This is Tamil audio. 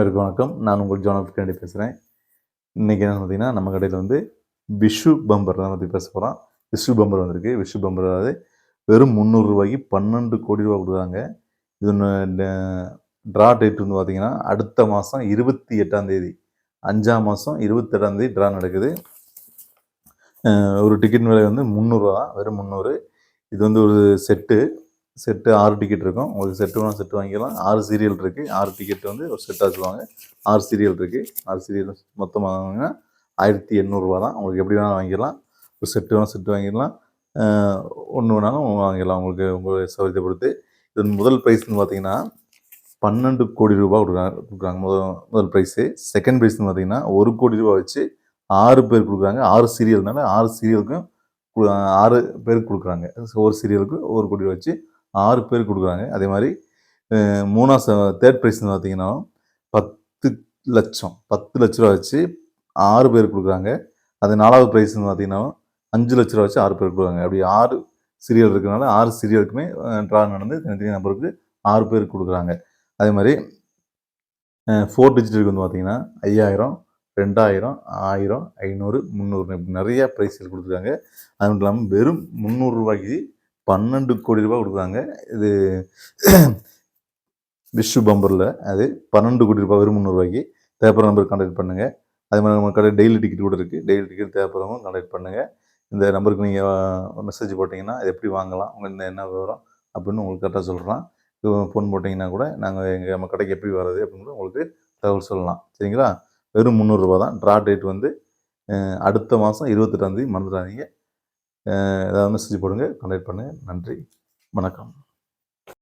அனைவருக்கும் வணக்கம். நான் உங்கள் ஜான் கண்டி பேசுகிறேன் இன்றைக்கி என்ன பார்த்தீங்கன்னா நம்ம கடையில் வந்து விஷு பம்பர் தான் பற்றி பேச போகிறோம் விஷு பம்பர் வந்திருக்கு. விஷு பம்பர் அதாவது வெறும் முந்நூறுரூவாய்க்கு பன்னெண்டு கோடி ரூபா கொடுக்குறாங்க. இது ட்ரா டேட் வந்து பார்த்தீங்கன்னா அடுத்த மாதம் இருபத்தி எட்டாம் தேதி. அஞ்சாம் மாதம் இருபத்தெட்டாந்தேதி ட்ரா நடக்குது. ஒரு டிக்கெட் விலை வந்து முந்நூறுரூவா தான். வெறும் முந்நூறு. இது வந்து ஒரு செட்டு செட்டு ஆறு டிக்கெட் இருக்கும். உங்களுக்கு செட்டு வேணால் செட்டு வாங்கிக்கலாம். ஆறு சீரியல் இருக்குது ஆறு டிக்கெட் வந்து ஒரு செட்டாக சொல்லுவாங்க. ஆறு சீரியல் இருக்குது ஆறு சீரியல் மொத்தமாக வாங்கினா ஆயிரத்தி எண்ணூறுரூவா தான். உங்களுக்கு எப்படி வேணாலும் வாங்கிக்கலாம். ஒரு செட்டு வேணால் செட்டு வாங்கிடலாம் ஒன்று வேணாலும் வாங்கிடலாம் உங்களுக்கு உங்கள் சௌகரியத்தை பொறுத்து இதன் முதல் ப்ரைஸ்னு பார்த்தீங்கன்னா பன்னெண்டு கோடி ரூபா கொடுக்குறாங்க கொடுக்குறாங்க. முதல் முதல் ப்ரைஸு செகண்ட் ப்ரைஸ்னு பார்த்தீங்கன்னா ஒரு கோடி ரூபாய் வச்சு ஆறு பேர் கொடுக்குறாங்க. ஆறு சீரியல்னால ஆறு சீரியலுக்கும் கு- ஆறு பேருக்கு கொடுக்குறாங்க. ஒரு சீரியலுக்கு ஒரு கோடி ரூபாய் வச்சு ஆறு பேர் கொடுக்குறாங்க. அதே மாதிரி மூணா மூணாவது தேர்ட் ப்ரைஸ்னு பார்த்தீங்கன்னா பத்து லட்சம் பத்து லட்ச ரூபா வச்சு ஆறு பேர் கொடுக்குறாங்க. அது நாலாவது ப்ரைஸ்னு பார்த்தீங்கன்னா அஞ்சு லட்ச ரூபா வச்சு ஆறு பேர் கொடுக்குறாங்க. அப்படி ஆறு சீரியல் இருக்கிறனால ஆறு சீரியலுக்குமே ட்ரா நடந்து தனித்தனி நபருக்கு ஆறு பேர் கொடுக்குறாங்க. அதே மாதிரி ஃபோர் டிஜிட்டலுக்கு வந்து பார்த்தீங்கன்னா ஐயாயிரம் ரெண்டாயிரம் ஆயிரம் ஐநூறு முந்நூறு இப்படி நிறைய ப்ரைஸ்கள் கொடுத்துருக்காங்க. அது மட்டும் இல்லாமல் வெறும் முந்நூறுரூவாய்க்கு பன்னெண்டு கோடி ரூபாய் கொடுக்குறாங்க. இது விஷு பம்பரில். அது பன்னெண்டு கோடி ரூபாய் வெறும் முந்நூறுரூவாய்க்கு தேவைப்படுற நம்பர் கான்டாக்ட் பண்ணுங்கள் அதே மாதிரி நம்ம கடை டெய்லி டிக்கெட் கூட இருக்குது டெய்லி டிக்கெட் தேவைப்படுறவங்க கான்டாக்ட் பண்ணுங்கள் இந்த நம்பருக்கு நீங்கள் மெசேஜ் போட்டிங்கன்னா இது எப்படி வாங்கலாம்? உங்கள் இந்த என்ன விவரம்? அப்படின்னு உங்களுக்கு கரெக்டாக சொல்கிறோம் ஃபோன் போட்டிங்கன்னா கூட நாங்கள் எங்கள் நம்ம கடைக்கு எப்படி வர்றது அப்படின்னு உங்களுக்கு தகவல் சொல்லலாம். சரிங்களா? வெறும் முந்நூறுரூவா தான். ட்ரா டேட் வந்து அடுத்த மாதம் இருபத்தெட்டாந்தேதி மறந்துடாதீங்க. ஏதாவது மெசேஜ் போடுங்க கான்டாக்ட் பண்ணுங்கள் நன்றி. வணக்கம்.